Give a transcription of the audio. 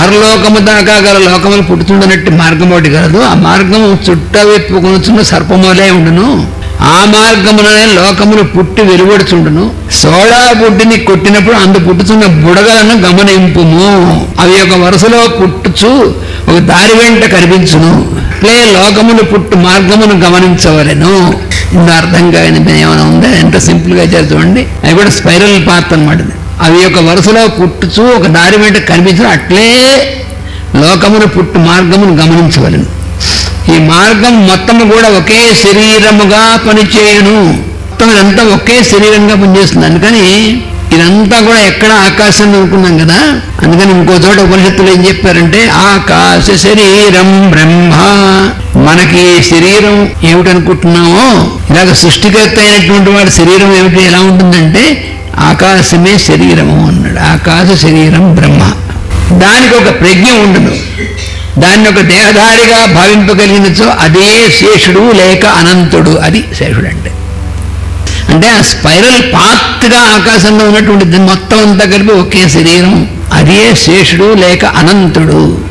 పరలోకము దాకా గల లోకములు పుట్టుతుండనట్టు మార్గం ఒకటి కలదు ఆ మార్గము చుట్ట వెప్పుకొనుచున్న సర్పములే ఉండును. ఆ మార్గముననే లోకములు పుట్టి వెలువడుచుండును. సోడా బుడ్డిని కొట్టినప్పుడు అందు పుట్టుతున్న బుడగలను గమనింపుము. అవి ఒక వరుసలో పుట్టుచు ఒక దారి వెంట కనిపించును. అట్లే లోకములు పుట్టు మార్గమును గమనించవలను. ఇంత అర్థంగా ఏమైనా ఉందా? ఎంత సింపుల్గా గా చూడండి. అవి కూడా స్పైరల్ పాత్ అనమాట అవి ఒక వరుసలో పుట్టుచు ఒక దారి వెంట కనిపించిన అట్లే లోకమును పుట్టు మార్గమును గమనించవలను. ఈ మార్గం మొత్తము కూడా ఒకే శరీరముగా పనిచేయను. మొత్తం ఇదంతా ఒకే శరీరంగా పనిచేస్తుంది. అందుకని ఇదంతా కూడా ఎక్కడ ఆకాశం అనుకున్నాం కదా? అందుకని ఇంకో చోట ఉపనిషత్తులు ఏం చెప్పారంటే ఆకాశ శరీరం బ్రహ్మ. మనకి శరీరం ఏమిటనుకుంటున్నామో ఇలాగ సృష్టికర్త అయినటువంటి వాడి శరీరం ఏమిటి ఎలా ఉంటుందంటే ఆకాశమే శరీరము అన్నాడు. ఆకాశ శరీరం బ్రహ్మ. దానికి ఒక ప్రజ్ఞ ఉండదు దాన్ని ఒక దేహధారిగా భావింపగలిగినచో అదే శేషుడు లేక అనంతుడు. అది శేషుడు అంటే అంటే ఆ స్పైరల్ పాత్గా ఆకాశంలో ఉన్నటువంటి మొత్తం అంతా కలిపి ఒకే శరీరం. అదే శేషుడు లేక అనంతుడు.